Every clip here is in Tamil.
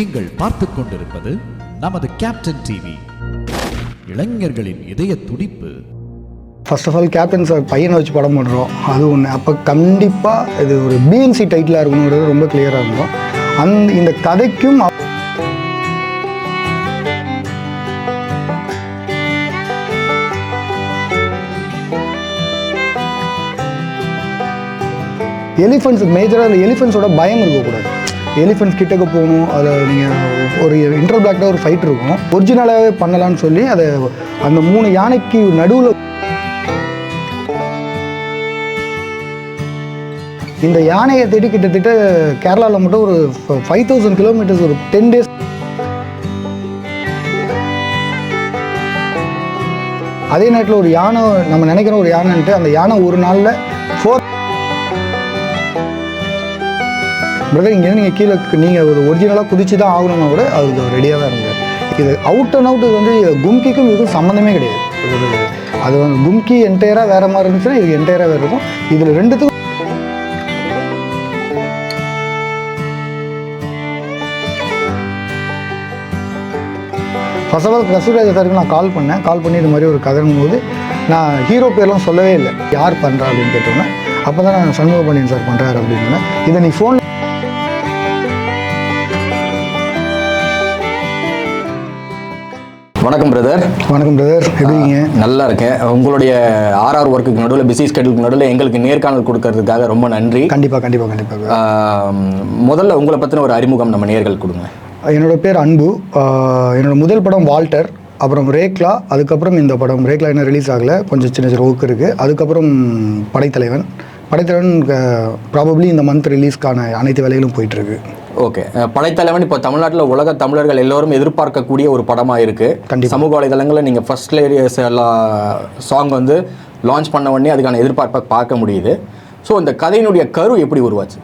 நீங்கள் பார்த்துக் கொண்டிருப்பது நமது கேப்டன் டிவி இளைஞர்களின் இதய துடிப்பு. First of all captain sir பையனை வச்சு படம் பண்ணுறோம் அது ஒன்று அப்போ கண்டிப்பாக இது ஒரு பிஎன்சி டைட்டிலாக இருக்கணுங்கிறது ரொம்ப கிளியராக இருக்கும். அந்த இந்த கதைக்கும் அவ- மேஜராக அந்த எலிஃபண்ட்ஸோட பயம் இருக்கக்கூடாது. எலிஃபென்ட்ஸ் கிட்டக்க போகணும் அதில் நீங்கள் ஒரு இன்டர் பிளாக்டாக ஒரு ஃபைட் இருக்கும். ஒரிஜினலாகவே பண்ணலாம்னு சொல்லி அதை அந்த மூணு யானைக்கு நடுவில் இந்த யானையை தேடி கிட்டத்தட்ட கேரளாவில் மட்டும் ஒரு ஃபைவ் தௌசண்ட் கிலோமீட்டர்ஸ் ஒரு டென் டேஸ் அதே நேரத்தில் ஒரு யானை நம்ம நினைக்கிற ஒரு யானைன்ட்டு அந்த யானை ஒரு நாளில் பிரதர் இங்கே நீங்கள் கீழே நீங்கள் ஒரு ஒரிஜினலாக குதிச்சு தான் ஆகணும்னா கூட அது ரெடியாக தான் இருங்க. இது அவுட் அண்ட் அவுட் இது வந்து கும்கிக்கும் இதுக்கும் சம்மந்தமே கிடையாது. அது வந்து கும்கி என்டையராக வேறு மாதிரி இருந்துச்சுன்னா இது என்டையராக வேறு இருக்கும். இதில் ரெண்டுத்துக்கும் ஃபர்ஸ்ட் ஆஃப் ஆல் கசூராஜ் சாருக்கு நான் கால் பண்ணேன். கால் பண்ணி இது மாதிரி ஒரு கதைனும் போது நான் ஹீரோ பேர்லாம் சொல்லவே இல்லை. யார் பண்ணுறா அப்படின்னு கேட்டோன்னே அப்போ தான் நான் சண்முக பாண்டியன் சார் பண்ணுறாரு அப்படின்னு இதை நீ ஃபோன் வணக்கம் பிரதர் வணக்கம் பிரதர் எப்படி இருக்கீங்க? நல்லா இருக்கேன். உங்களுடைய ஆர்ஆர் ஒர்க்குக்கு நடுவில் பிஸி ஸ்கெடியூலுக்கு நடுவில் எங்களுக்கு நேர்காணல் கொடுக்கறதுக்காக ரொம்ப நன்றி. கண்டிப்பாக கண்டிப்பாக கண்டிப்பாக முதல்ல உங்களை பற்றின ஒரு அறிமுகம் நம்ம நேர்கள் கொடுங்க. என்னோட பேர் அன்பு. என்னோட முதல் படம் வால்டர் அப்புறம் ரேக்லா அதுக்கப்புறம் இந்த படம். ரேக்லா என்ன ரிலீஸ் ஆகலை. கொஞ்சம் சின்ன சின்ன ஒர்க் இருக்குது அதுக்கப்புறம் படைத்தலைவன். படைத்தலைவன் ப்ராபப்ளி இந்த மந்த் ரிலீஸ்க்கான அனைத்து வேலைகளும் போயிட்டுருக்கு. ஓகே படைத்தலைவன் இப்போ தமிழ்நாட்டில் உலக தமிழர்கள் எல்லோரும் எதிர்பார்க்கக்கூடிய ஒரு படமாக இருக்கு. கண்டிப்பா. சமூக வலைதளங்களில் நீங்கள் ஃபர்ஸ்ட் லேடியஸ் சாங் வந்து லான்ச் பண்ண உடனே அதுக்கான எதிர்பார்ப்பை பார்க்க முடியுது. ஸோ இந்த கதையினுடைய கரு எப்படி உருவாச்சு?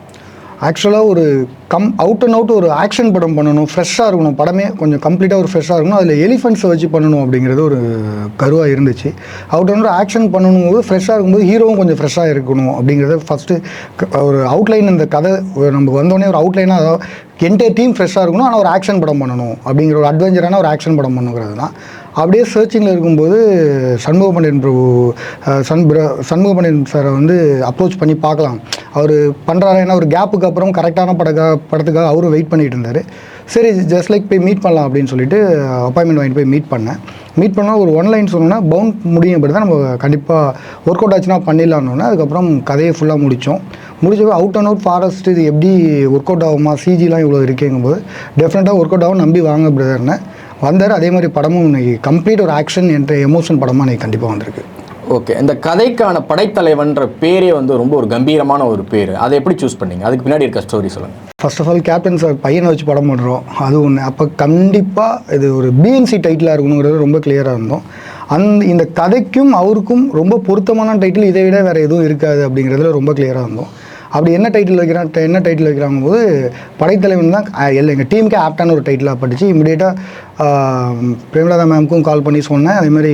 ஆக்சுவலாக ஒரு கம் அவுட் அண்ட் அவுட் ஒரு ஆக்ஷன் படம் பண்ணணும் ஃப்ரெஷ்ஷாக இருக்கணும். படமே கொஞ்சம் கம்ப்ளீட்டாக ஒரு ஃப்ரெஷ்ஷாக இருக்கணும். அதில் எலிஃபெண்ட்ஸை வச்சு பண்ணணும் அப்படிங்கிறது ஒரு கருவாக இருந்துச்சு. அவுட் அண்ட் அவுட் ஆக்ஷன் பண்ணணும் போது ஃப்ரெஷ்ஷாக இருக்கும்போது ஹீரோவும் கொஞ்சம் ஃப்ரெஷ்ஷாக இருக்கணும் அப்படிங்கிறத ஃபஸ்ட்டு ஒரு அவுட்லைன் இந்த கதை நம்ம நமக்கு வந்தோடனே ஒரு அவுட்லைனாக அதாவது என்டையர் டீம் ஃப்ரெஷ்ஷாக இருக்கணும் ஆனால் ஒரு ஆக்ஷன் படம் பண்ணணும். அப்படிங்கிற ஒரு அட்வென்ச்சரான ஒரு ஆக்ஷன் படம் பண்ணுங்கிறது தான். அப்படியே சர்ச்சிங்கில் இருக்கும்போது சண்முக பண்டியன் பிரபு சண் பிர- சண்முக பண்டியன் சாரை வந்து அப்ரோச் பண்ணி பார்க்கலாம். அவர் பண்ணுறாரு ஏன்னா ஒரு கேப்புக்கு அப்புறம் கரெக்டான படக்கா படத்துக்காக அவரும் வெயிட் பண்ணிகிட்டு இருந்தார். சரி ஜஸ்ட் லைக் போய் மீட் பண்ணலாம் அப்படின்னு சொல்லிட்டு அப்பாயின்மெண்ட் வாங்கிட்டு போய் மீட் பண்ணேன். மீட் பண்ணால் ஒரு ஒன் லைன் சொன்னோன்னா பவுண்ட் முடியும் அப்படி தான் நம்ம கண்டிப்பாக ஒர்க் அவுட் ஆச்சுன்னா பண்ணிடலான்னு அதுக்கப்புறம் கதையை ஃபுல்லாக முடித்தோம். முடிச்சப்போ அவுட் அண்ட் அவுட் ஃபாரஸ்ட் இது எப்படி ஒர்க் அவுட் ஆகுமா? சிஜிலாம் இவ்வளோ இருக்கேங்கும்போது டெஃபினட்டாக ஒர்க் அவுட் ஆகும் நம்பி வாங்க பிரதர்னு வந்தார் அதே மாதிரி படமும் இன்னைக்கு கம்ப்ளீட் ஒரு ஆக்ஷன் என்ற எமோஷன் படமாக இன்னைக்கு கண்டிப்பாக வந்திருக்கு. ஓகே இந்த கதைக்கான படைத்தலைவன்ற பேரே வந்து ரொம்ப ஒரு கம்பீரமான ஒரு பேர். அதை எப்படி சூஸ் பண்ணீங்க? அதுக்கு பின்னாடி இருக்க ஸ்டோரி சொல்லுங்கள் first of all captain sir பையனை வச்சு படம் பண்ணுறோம் அது ஒன்று அப்போ கண்டிப்பாக இது ஒரு பிஎன்சி டைட்டிலாக இருக்கணுங்கிறது ரொம்ப கிளியராக இருந்தோம். அந்த இந்த கதைக்கும் அவருக்கும் ரொம்ப பொருத்தமான டைட்டில் இதை விட வேறு எதுவும் இருக்காது அப்படிங்கிறதுல ரொம்ப கிளியராக இருந்தோம். அப்படி என்ன டைட்டில் வைக்கிறான் என்ன டைட்டில் வைக்கிறாங்க போது படைத்தலைவன் தான் அஹ், எங்கள் டீமுக்கே ஆப்டான ஒரு டைட்டிலாக பட்டுச்சு. இமிடியேட்டாக பிரேமலதா மேம்க்கும் கால் பண்ணி சொன்னேன். அதே மாதிரி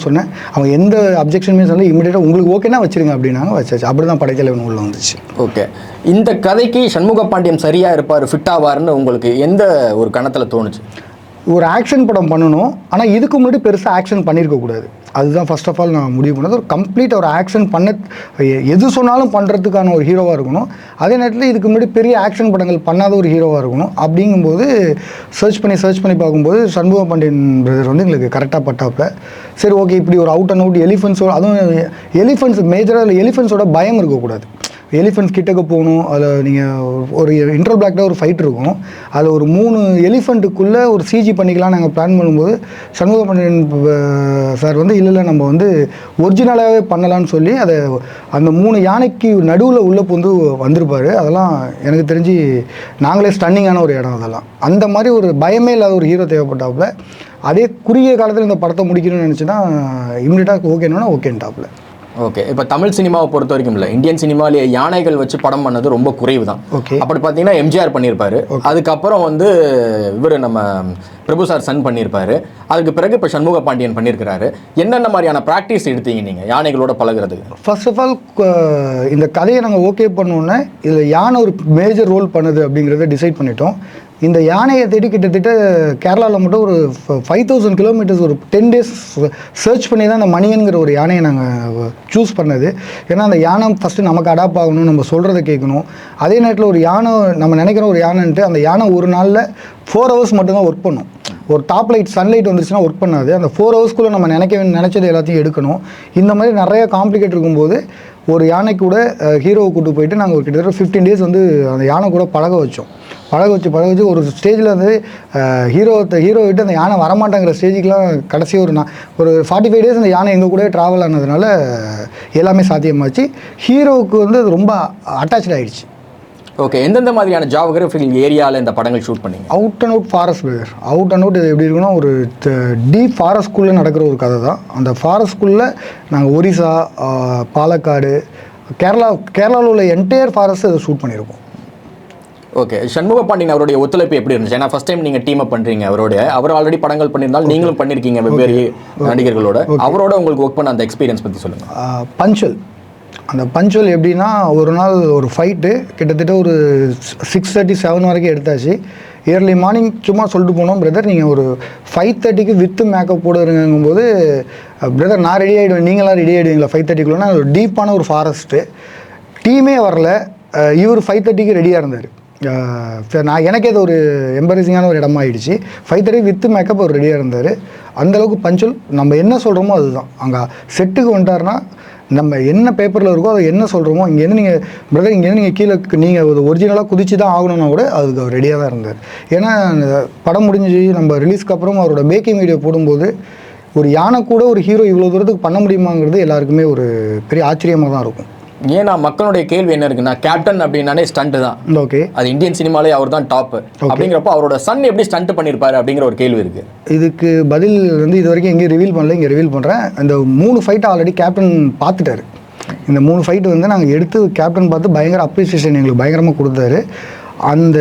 சொன்னேன். அவங்க எந்த அப்ஜெக்ஷனுமே சொல்லி இமிடியேட்டாக உங்களுக்கு ஓகேனா வச்சிருங்க அப்படின்னாங்க வச்சாச்சு. அப்படி தான் படைத்தலைவன் உள்ளே வந்துச்சு. ஓகே இந்த கதைக்கு சண்முக பாண்டியன் சரியாக இருப்பார் ஃபிட் ஆவார்னு உங்களுக்கு எந்த ஒரு கணத்தில் தோணுச்சு? ஒரு ஆக்ஷன் படம் பண்ணணும். ஆனால் இதுக்கு முன்னாடி பெருசாக ஆக்ஷன் பண்ணியிருக்கக்கூடாது அதுதான் ஃபர்ஸ்ட் ஆஃப் ஆல் நான் முடிவு பண்ணது. ஒரு கம்ப்ளீட் ஒரு ஆக்ஷன் பண்ண எது சொன்னாலும் பண்ணுறதுக்கான ஒரு ஹீரோவாக இருக்கணும். அதே நேரத்தில் இதுக்கு முன்னாடி பெரிய ஆக்ஷன் படங்கள் பண்ணாத ஒரு ஹீரோவாக இருக்கணும். அப்படிங்கும்போது சர்ச் பண்ணி சர்ச் பண்ணி பார்க்கும்போது சண்முக பாண்டியன் பிரதர் வந்து எங்களுக்கு கரெக்டாக பட்டாப்ப சரி ஓகே இப்படி ஒரு அவுட் அண்ட் அவுட் எலிஃபென்ட்ஸோட அதுவும் எலிஃபென்ட்ஸ் மேஜராக எலிஃபென்ட்ஸோட பயம் இருக்கக்கூடாது. எலிஃபெண்ட்ஸ் கிட்டக்க போகணும். அதில் நீங்கள் ஒரு இன்டர் பிளாக்டாக ஒரு ஃபைட் இருக்கும். அதில் ஒரு மூணு எலிஃபெண்ட்டுக்குள்ளே ஒரு சிஜி பண்ணிக்கலாம் நாங்கள் பிளான் பண்ணும்போது சண்முக சார் வந்து இல்லை இல்லை நம்ம வந்து ஒரிஜினலாகவே பண்ணலான்னு சொல்லி அதை அந்த மூணு யானைக்கு நடுவில் உள்ள புந்து வந்திருப்பார். அதெல்லாம் எனக்கு தெரிஞ்சு நாங்களே ஸ்டன்னிங்கான ஒரு இடம் அதெல்லாம். அந்த மாதிரி ஒரு பயமே இல்லாத ஒரு ஹீரோ தேவைப்பட்டாப்புல. அதே குறுகிய காலத்தில் இந்த படத்தை முடிக்கணும்னு நினச்சின்னா இம்மிடியட்டாக ஓகேன்னு ஓகேன்ட்டாப்புல ஓகே. இப்போ தமிழ் சினிமாவை பொறுத்த வரைக்கும் இல்லை. இந்தியன் சினிமாலேயே யானைகள் வச்சு படம் பண்ணது ரொம்ப குறைவு தான் Okay. அப்படி பார்த்தீங்கன்னா எம்ஜிஆர் பண்ணியிருப்பாரு அதுக்கப்புறம் வந்து இவர் நம்ம பிரபு சார் சன் பண்ணியிருப்பாரு அதுக்கு பிறகு இப்போ சண்முக பாண்டியன் பண்ணியிருக்கிறாரு என்னென்ன மாதிரியான ப்ராக்டிஸ் எடுத்தீங்க நீங்கள் யானைகளோட பழகுறதுக்கு. ஃபர்ஸ்ட் ஆஃப் ஆல் இந்த கதையை நாங்கள் ஓகே பண்ணோன்னே இதில் யானை ஒரு மேஜர் ரோல் பண்ணுது அப்படிங்கிறத டிசைட் பண்ணிட்டோம். இந்த யானையை தேடி கிட்டத்தட்ட கேரளாவில் மட்டும் ஒரு ஃபைவ் தௌசண்ட் கிலோமீட்டர்ஸ் ஒரு டென் டேஸ் சர்ச் பண்ணி தான் அந்த மணியன்கிற ஒரு யானையை நாங்கள் சூஸ் பண்ணது. ஏன்னா அந்த யானை ஃபஸ்ட்டு நமக்கு அடாப்ட் ஆகணும் நம்ம சொல்கிறத கேட்கணும் அதே நேரத்தில் ஒரு யானை நம்ம நினைக்கிற ஒரு யானைன்ட்டு அந்த யானை ஒரு நாளில் ஃபோர் ஹவர்ஸ் மட்டும்தான் ஒர்க் பண்ணும். ஒரு டாப் லைட் சன்லைட் வந்துச்சுன்னா ஒர்க் பண்ணாது. அந்த ஃபோர் ஹவர்ஸ்க்குள்ளே நம்ம நினைக்க நினச்சது எல்லாத்தையும் எடுக்கணும். இந்த மாதிரி நிறைய காம்ப்ளிகேட் இருக்கும்போது ஒரு யானை கூட ஹீரோவை கூட்டு போயிட்டு நாங்கள் ஒரு கிட்டத்தட்ட ஃபிஃப்டீன் டேஸ் வந்து அந்த யானை கூட பழக வச்சோம். பழக வச்சு பழக வச்சு ஒரு ஸ்டேஜில் வந்து ஹீரோ ஹீரோ விட்டு அந்த யானை வரமாட்டேங்கிற ஸ்டேஜுக்குலாம் கடைசி ஒரு நான் ஒரு ஃபார்ட்டி ஃபைவ் டேஸ் அந்த யானை எங்கள் கூட ட்ராவல் ஆனதுனால எல்லாமே சாத்தியமாச்சு. ஹீரோவுக்கு வந்து அது ரொம்ப அட்டாச் ஆயிடுச்சு. ஓகே எந்தெந்த மாதிரியான ஜாகிரபிக்கல் ஏரியாவில் இந்த படங்கள் ஷூட் பண்ணீங்க? Out and out forest brother out and out இது எப்படி இருக்குன்னா ஒரு டீப் ஃபாரஸ்ட்குள்ளே நடக்கிற ஒரு கதை தான். அந்த ஃபாரஸ்ட்குள்ளே நாங்கள் ஒரிசா பாலக்காடு கேரளா கேரளாவில் உள்ள என்டையர் ஃபாரஸ்ட் இதை ஷூட் பண்ணியிருக்கோம். ஓகே சண்முக பாண்டியன் அவருடைய ஒத்துழைப்பு எப்படி இருந்துச்சு? ஏன்னா ஃபர்ஸ்ட் டைம் நீங்க டீம் அப் பண்றீங்க அவரோட. அவர் ஆல்ரெடி படங்கள் பண்ணியிருந்தாலும் நீங்களும் பண்ணிருக்கீங்க வெவ்வேறு நடிகர்களோட. அவரோட உங்களுக்கு ஒர்க் பண்ண அந்த எக்ஸ்பீரியன்ஸ் பத்தி சொல்லுங்க. பஞ்சுவல் அந்த பஞ்சுவல் எப்படின்னா ஒரு நாள் ஒரு ஃபைட்டு கிட்டத்தட்ட ஒரு சிக்ஸ் தேர்ட்டி செவன் வரைக்கும் எடுத்தாச்சு. இயர்லி மார்னிங் சும்மா சொல்லிட்டு போனோம் பிரதர் நீங்கள் ஒரு ஃபைவ் தேர்ட்டிக்கு வித்து மேக்கப் போடுறங்கும்போது பிரதர் நான் ரெடி ஆகிடுவேன் நீங்களாம் ரெடி ஆகிடுவீங்களா ஃபைவ் தேர்ட்டிக்குள்ளனா ஒரு டீப்பான ஒரு ஃபாரஸ்ட்டு டீமே வரல. இவர் ஃபைவ் தேர்ட்டிக்கு ரெடியாக இருந்தார். நான் எனக்கே அது ஒரு எம்பரசிங்கான ஒரு இடமா ஆயிடுச்சு. ஃபைவ் தேர்ட்டி வித்து மேக்கப் அவர் ரெடியாக இருந்தார். அந்தளவுக்கு பஞ்சுவல் நம்ம என்ன சொல்கிறோமோ அதுதான். அங்கே செட்டுக்கு வந்துட்டாருன்னா நம்ம என்ன பேப்பரில் இருக்கோ அதை என்ன சொல்கிறோமோ இங்கேருந்து நீங்கள் பிரதர் இங்கேருந்து நீங்கள் கீழே நீங்கள் ஒரு ஒரிஜினலாக குதிச்சு தான் ஆகணும்னா கூட அதுக்கு அவர் ரெடியாக தான் இருந்தார். ஏன்னா அந்த படம் முடிஞ்சு நம்ம ரிலீஸ்க்கு அப்புறம் அவரோட பேக்கிங் வீடியோ போடும்போது ஒரு யானை கூட ஒரு ஹீரோ இவ்வளோ தூரத்துக்கு பண்ண முடியுமாங்கிறது எல்லாருக்குமே ஒரு பெரிய ஆச்சரியமாக தான் இருக்கும். ஏன்னா மக்களுடைய கேள்வி என்ன இருக்குன்னா கேப்டன் அப்படின்னாலே ஸ்டண்ட் தான். ஓகே. அது இந்தியன் சினிமாலே அவர் தான் டாப் அப்படிங்கிறப்போ அவரோட சன் எப்படி ஸ்டண்ட் பண்ணியிருப்பாரு அப்படிங்கிற ஒரு கேள்வி இருக்கு. இதுக்கு பதில் வந்து இது வரைக்கும் எங்கேயும் ரிவீல் பண்ணல இங்கே ரிவீல் பண்ணுறேன் இந்த மூணு ஃபைட்டை ஆல்ரெடி கேப்டன் பார்த்துட்டாரு. இந்த மூணு ஃபைட்டு வந்து நாங்கள் எடுத்து கேப்டன் பார்த்து பயங்கர அப்ரிசியேஷன் எங்களுக்கு பயங்கரமாக கொடுத்தாரு. அந்த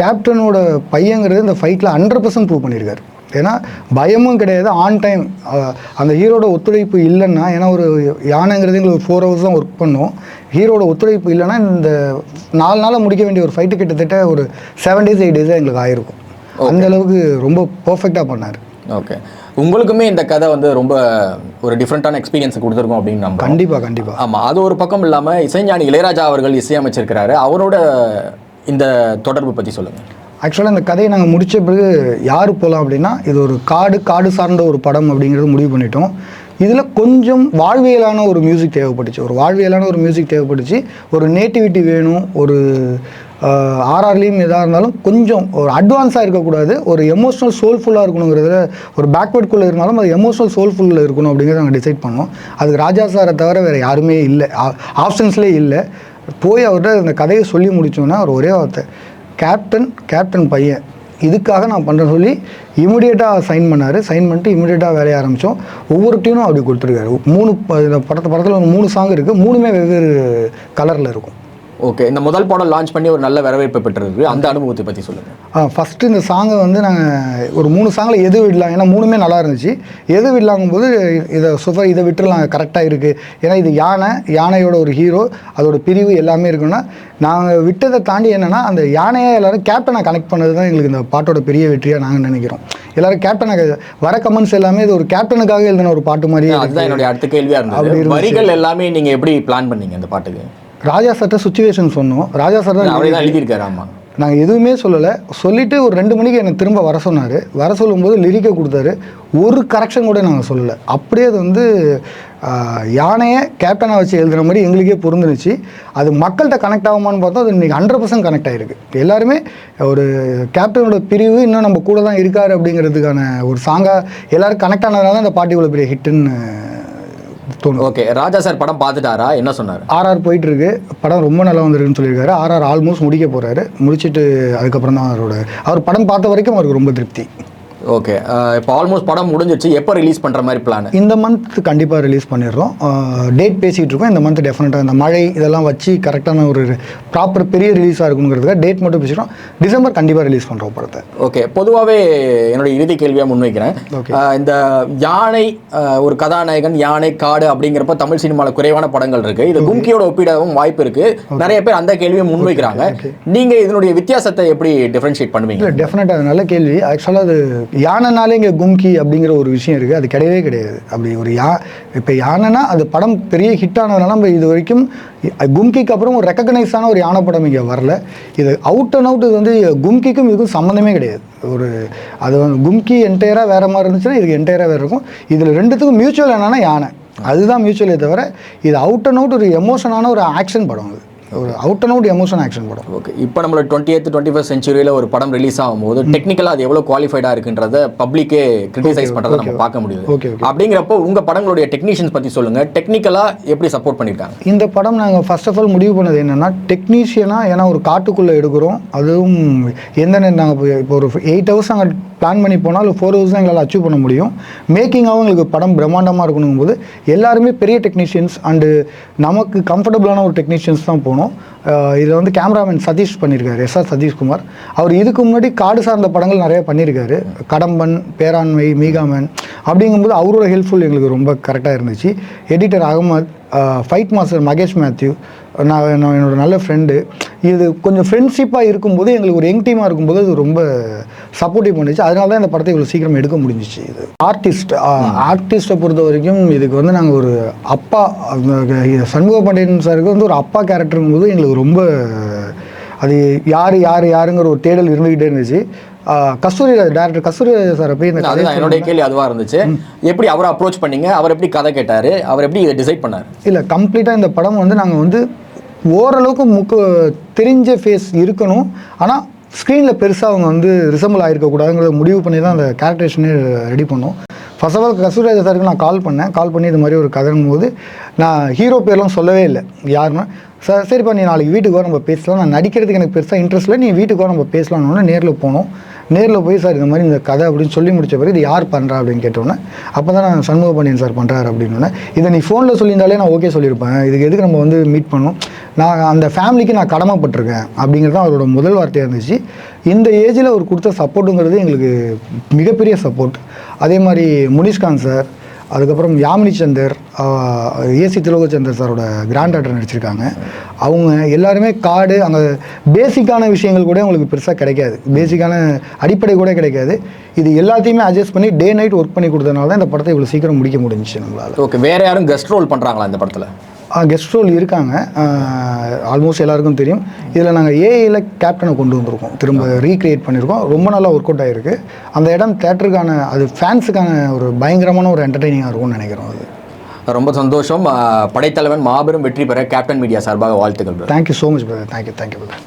கேப்டனோட பையங்கிறது இந்த ஃபைட்டில் ஹண்ட்ரட் பர்சன்ட் ப்ரூவ் பண்ணியிருக்காரு ஏன்னா பயமும் கிடையாது. ஆன் டைம் அந்த ஹீரோட ஒத்துழைப்பு இல்லைன்னா ஏன்னா ஒரு யானைங்கிறது எங்களுக்கு ஒரு ஃபோர் ஹவர்ஸ் தான் ஒர்க் பண்ணோம். ஹீரோட ஒத்துழைப்பு இல்லைன்னா இந்த நாலு நாளில் முடிக்க வேண்டிய ஒரு ஃபைட்டு கிட்டத்தட்ட ஒரு செவன் டேஸ் எயிட் டேஸ் எங்களுக்கு ஆயிருக்கும். அந்த அளவுக்கு ரொம்ப பர்ஃபெக்டாக பண்ணார். ஓகே உங்களுக்குமே இந்த கதை வந்து ரொம்ப ஒரு டிஃப்ரெண்ட்டான எக்ஸ்பீரியன்ஸ் கொடுத்துருக்கோம் அப்படின்னு நம்ப கண்டிப்பாக கண்டிப்பாக ஆமா அது ஒரு பக்கம் இல்லாம இசைஞானி இளையராஜா அவர்கள் இசையமைச்சிருக்கிறாரு. அவரோட இந்த தொடர்பு பத்தி சொல்லுங்க. ஆக்சுவலாக இந்த கதையை நாங்கள் முடித்த பிறகு யார் போகலாம் அப்படின்னா இது ஒரு காடு காடு சார்ந்த ஒரு படம் அப்படிங்கிறது முடிவு பண்ணிட்டோம். இதில் கொஞ்சம் வாழ்வியலான ஒரு மியூசிக் தேவைப்பட்டுச்சு. ஒரு வாழ்வியலான ஒரு மியூசிக் தேவைப்பட்டுச்சு. ஒரு நேட்டிவிட்டி வேணும் ஒரு ஆர்ஆர்லேயும் எதாக இருந்தாலும் கொஞ்சம் ஒரு அட்வான்ஸாக இருக்கக்கூடாது. ஒரு எமோஷ்னல் சோல்ஃபுல்லாக இருக்கணுங்கிறதுல ஒரு பேக்வேர்ட்குள்ளே இருந்தாலும் அது எமோஷ்னல் சோல்ஃபுல்லில் இருக்கணும் அப்படிங்கிறத நாங்கள் டிசைட் பண்ணோம். அதுக்கு ராஜா சாரை தவிர வேறு யாருமே இல்லை. ஆப்ஷன்ஸ்லேயே இல்லை. போய் அவர்கிட்ட இந்த கதையை சொல்லி முடித்தோன்னா அவர் ஒரே வார்த்தை. கேப்டன் கேப்டன் பையன். இதுக்காக நான் பண்ணுறேன்னு சொல்லி இமிடியேட்டாக சைன் பண்ணார். சைன் பண்ணிட்டு இமிடியேட்டாக வேலைய ஆரம்பித்தோம் ஒவ்வொரு டீனும் அப்படி கொடுத்துருக்காரு. மூணு ப- இந்த படத்து படத்தில் ஒரு மூணு சாங் இருக்குது மூணுமே வெவ்வேறு கலரில் இருக்கும். ஓகே இந்த முதல் படம் லான்ச் பண்ணி ஒரு நல்ல வரவேற்பு பெற்றிருக்கு. அந்த அனுபவத்தை பத்தி சொல்லுங்க. ஃபஸ்ட்டு இந்த சாங்கை வந்து நாங்கள் ஒரு மூணு சாங்கில் எது விடலாம் ஏன்னா மூணுமே நல்லா இருந்துச்சு. எது விடலாங்கும்போது இதை சுஃபர் இதை விட்டுறலாம் கரெக்டாக இருக்குது ஏன்னா இது யானை யானையோட ஒரு ஹீரோ அதோட பிரிவு எல்லாமே இருக்குன்னா நாங்கள் விட்டதை தாண்டி என்னென்னா அந்த யானையை எல்லாரும் கேப்டனை கனெக்ட் பண்ணது தான் எங்களுக்கு இந்த பாட்டோட பெரிய வெற்றியாக நாங்கள் நினைக்கிறோம். எல்லாரும் கேப்டனை வர கமெண்ட்ஸ் எல்லாமே இது ஒரு கேப்டனுக்காக எழுதின ஒரு பாட்டு மாதிரியே இருக்கு. அதுதான் என்னுடைய அடுத்த கேள்வியா அப்படி இருந்தது. வரிகள் எல்லாமே நீங்க எப்படி பிளான் பண்ணீங்க இந்த பாட்டுக்கு? ராஜா சார்ட்ட சுச்சுவேஷன் சொன்னோம். ராஜா சார் தான் அவரே தான் எழுதியிருக்காரு ஆமா. நாங்கள் எதுவுமே சொல்லலை. சொல்லிவிட்டு ஒரு ரெண்டு மணிக்கு என்னை திரும்ப வர சொன்னார். வர சொல்லும்போது லிரிக்கை கொடுத்தாரு. ஒரு கரெக்ஷன் கூட நாங்கள் சொல்லலை. அப்படியே அது வந்து யானையை கேப்டனாக வச்சு எழுதுகிற மாதிரி எங்களுக்கே பொருந்துனுச்சு அது மக்கள்கிட்ட கனெக்ட் ஆகுமான்னு பார்த்தா அது இன்றைக்கி ஹண்ட்ரட் பர்சன்ட் கனெக்ட் ஆகிருக்கு எல்லாருமே ஒரு கேப்டனோட பிரிவு இன்னும் நம்ம கூட தான் இருக்காரு அப்படிங்கிறதுக்கான ஒரு சாங்காக எல்லோரும் கனெக்ட் ஆனதுனால தான் இந்த பாட்டி இவ்வளோ பெரிய ஹிட்டுன்னு தோணும். ஓகே ராஜா சார் படம் பார்த்துட்டாரா? என்ன சொன்னாரு? ஆர்ஆர் போயிட்டு இருக்கு படம் ரொம்ப நல்லா வந்திருக்குன்னு சொல்லியிருக்காரு. ஆர்ஆர் ஆல்மோஸ்ட் முடிக்க போறாரு. முடிச்சிட்டு அதுக்கப்புறம் தான் அவரோட அவர் படம் பார்த்த வரைக்கும் அவருக்கு ரொம்ப திருப்தி. ஓகே இப்போ ஆல்மோஸ்ட் படம் முடிஞ்சிருச்சு எப்போ ரிலீஸ் பண்ற மாதிரி பிளான் இந்த மந்த் கண்டிப்பாக ரிலீஸ் பண்ணிடுறோம். டேட் பேசிகிட்டு இருக்கோம். இந்த மந்த் டெஃபினட்டாக இந்த மழை இதெல்லாம் வச்சு கரெக்டான ஒரு ப்ராப்பர் பெரிய ரிலீஸாக இருக்கணுங்கிறதுக்காக டேட் மட்டும் பேசிக்கிறோம் டிசம்பர் கண்டிப்பாக ரிலீஸ் பண்ணுறோம் படத்தை. ஓகே பொதுவாகவே என்னுடைய இறுதி கேள்வியா முன்வைக்கிறேன். அஹ் இந்த யானை அஹ் ஒரு கதாநாயகன் யானை காடு அப்படிங்கிறப்ப தமிழ் சினிமாவில் குறைவான படங்கள் இருக்கு. இது கும்கியோட ஒப்பிடவும் வாய்ப்பு இருக்கு. நிறைய பேர் அந்த கேள்வியை முன்வைக்கிறாங்க. நீங்க இதனுடைய வித்தியாசத்தை எப்படி டிஃபரன்ஷியேட் பண்ணுவீங்க? டெஃபினட்டாக நல்ல கேள்வி. ஆக்சுவலாக அது யானைனாலே இங்கே கும்கி அப்படிங்கிற ஒரு விஷயம் இருக்குது அது கிடையவே கிடையாது. அப்படி ஒரு யா இப்போ யானைனா அது படம் பெரிய ஹிட் ஆனதுனால நம்ம இது வரைக்கும் கும்கிக்கு அப்புறம் ஒரு ரெக்கக்னைஸான ஒரு யானை படம் இங்கே வரல. இது அவுட் அண்ட் அவுட் இது வந்து கும்கிக்கும் இதுக்கும் சம்மந்தமே கிடையாது. ஒரு அது வந்து கும்கி என்டையராக வேறு மாதிரி இருந்துச்சுன்னா இதுக்கு என்டையராக வேறு இருக்கும். இதில் ரெண்டுத்துக்கும் மியூச்சுவல் என்னன்னா யானை. அதுதான் மியூச்சுவலே தவிர இது அவுட் அண்ட் அவுட் ஒரு எமோஷனான ஒரு ஆக்ஷன் படம் அது. ஒரு out and out emotion action படம். ஓகே இப்போ நம்மளோட டுவெண்ட்டி எய்த் டுவெண்ட்டி ஃபஸ்ட் சென்ச்சுரியில் ஒரு படம் ரிலீஸ் ஆகும்போது டெக்னிக்கலாக அது எவ்வளோ குவாலிஃபைடாக இருக்குன்றத பப்ளிக்கே கிரிட்டிசைஸ் பண்ணுறதை நம்ம பார்க்க முடியுது. Okay. அப்படிங்கிறப்போ உங்க படங்களுடைய டெக்னீஷியன்ஸ் பத்தி சொல்லுங்க. டெக்னிக்கலாக எப்படி சப்போர்ட் பண்ணியிருக்காங்க இந்த படம் நாங்கள் ஃபர்ஸ்ட் ஆஃப் ஆல் முடிவு பண்ணது என்னென்னா டெக்னீஷியனாக ஏன்னா ஒரு காட்டுக்குள்ளே எடுக்கிறோம். அதுவும் எந்த நாங்கள் இப்போ ஒரு எயிட் ஹவர்ஸ் நாங்கள் பிளான் பண்ணி போனால் ஃபோர் ஹவர்ஸ் தான் எங்களால் அச்சீவ் பண்ண முடியும். மேக்கிங்காகவும் எங்களுக்கு படம் பிரம்மாண்டமாக இருக்கணும் போது எல்லாருமே பெரிய டெக்னீஷியன்ஸ் அண்டு நமக்கு கம்ஃபர்டபுளான ஒரு டெக்னீஷியன்ஸ் தான் போனோம் இதில் வந்து கேமராமேன் சதீஷ் பண்ணியிருக்காரு எஸ் ஆர் சதீஷ்குமார். அவர் இதுக்கு முன்னாடி காடு சார்ந்த படங்கள் நிறைய பண்ணியிருக்காரு. கடம்பன் பேராண்மை மீகாமன் அப்படிங்கும்போது அவரோட ஹெல்ப்ஃபுல் எங்களுக்கு ரொம்ப கரெக்டாக இருந்துச்சு. Editor Ahmed fight master Mahesh Mathew நான் நான் என்னோட நல்ல ஃப்ரெண்டு. இது கொஞ்சம் ஃப்ரெண்ட்ஷிப்பாக இருக்கும்போது எங்களுக்கு ஒரு யங் டீமாக இருக்கும்போது அது ரொம்ப சப்போர்ட்டிவ் பண்ணுச்சு. அதனால தான் இந்த படத்தை இவ்வளோ சீக்கிரம் எடுக்க முடிஞ்சிச்சு இது. ஆர்டிஸ்ட் ஆர்டிஸ்ட்டை பொறுத்த வரைக்கும் இதுக்கு வந்து நாங்கள் ஒரு அப்பா சண்முக பாண்டியன் சாருக்கு வந்து ஒரு அப்பா கேரக்டருங்கும் போது எங்களுக்கு ரொம்ப அது யார் யார் யாருங்கிற ஒரு தேடல் இருந்துக்கிட்டே இருந்துச்சு. கஸ்தூரி டேரக்டர் கஸ்தூரி சார் போய் இந்த அதுதான் என்னுடைய கேள்வி அதுவா இருந்துச்சு. எப்படி அவரை அப்ரோச் பண்ணீங்க? அவர் எப்படி கதை கேட்டாரு? அவர் எப்படி இதை டிசைட் பண்ணாரு? இல்லை கம்ப்ளீட்டாக இந்த படம் வந்து நாங்கள் வந்து ஓரளவுக்கு முக்கு தெரிஞ்ச ஃபேஸ் இருக்கணும். ஆனால் ஸ்க்ரீனில் பெருசாக அவங்க வந்து ரிசம்பிள் ஆகிருக்கக்கூடாதுங்கிறத முடிவு பண்ணி தான் அந்த கேரக்டரேஷனே ரெடி பண்ணோம். ஃபர்ஸ்ட் ஆஃப் ஆல் கசூராஜா சாருக்கு நான் கால் பண்ணேன். கால் பண்ணி இது மாதிரி ஒரு கதைங்கும் போது நான் ஹீரோ பேர்லாம் சொல்லவே இல்லை. யாருன்னா சார் சரிப்பா நீ நாளைக்கு வீட்டுக்கு வர நம்ம பேசலாம். நான் நடிக்கிறதுக்கு எனக்கு பெருசாக இன்ட்ரெஸ்ட் இல்லை. நீ வீட்டுக்கு வர நம்ம பேசலாம்னு நேரில் போனோம். நேரில் போய் சார் இந்த மாதிரி இந்த கதை அப்படின்னு சொல்லி முடிச்ச பிறகு இது யார் பண்ணுறா அப்படின்னு கேட்டோன்னே அப்போ தான் நான் சண்முக பாண்டியன் சார் பண்ணுறாரு அப்படின்னு இதை நீ ஃபோனில் சொல்லியிருந்தாலே நான் ஓகே சொல்லியிருப்பேன். இதுக்கு எதுக்கு நம்ம வந்து மீட் பண்ணோம் நான் அந்த ஃபேமிலிக்கு நான் கடமைப்பட்டிருக்கேன் அப்படிங்கிறது தான் அவரோட முதல் வார்த்தையாக இருந்துச்சு. இந்த ஏஜில் அவர் கொடுத்த சப்போர்ட்டுங்கிறது எங்களுக்கு மிகப்பெரிய சப்போர்ட் அதே மாதிரி முனிஷ்காந்த் சார் அதுக்கப்புறம் யாமினி சந்தர் ஏசி திலோகச்சந்தர் சாரோட கிராண்ட் டாக்டர் நடிச்சிருக்காங்க. அவங்க எல்லாருமே காடு அங்கே பேசிக்கான விஷயங்கள் கூட உங்களுக்கு பெருசாக கிடைக்காது. பேசிக்கான அடிப்படை கூட கிடைக்காது. இது எல்லாத்தையுமே அட்ஜஸ்ட் பண்ணி டே நைட் ஒர்க் பண்ணி கொடுத்ததுனால தான் இந்த படத்தை இவ்வளோ சீக்கிரம் முடிக்க முடிஞ்சுச்சு நம்மளால். ஓகே வேறு யாரும் கெஸ்ட் ரோல் பண்ணுறாங்களா இந்த படத்தில்? கெஸ்ட் ரோல் இருக்காங்க. ஆல்மோஸ்ட் எல்லாருக்கும் தெரியும். இதில் நாங்கள் ஏஐயில் கேப்டனை கொண்டு வந்திருக்கோம். திரும்ப ரீக்ரியேட் பண்ணியிருக்கோம் ரொம்ப நல்லா ஒர்க் அவுட் ஆகிருக்கு அந்த இடம் தேட்டருக்கான அது ஃபேன்ஸுக்கான ஒரு பயங்கரமான ஒரு என்டர்டெய்னிங்காக இருக்கும்னு நினைக்கிறோம் அது. ரொம்ப சந்தோஷம். படைத்தலைவன் மாபெரும் வெற்றி பெற கேப்டன் மீடியா சார்பாக வாழ்த்துக்கள். Thank you so much brother thank you thank you brother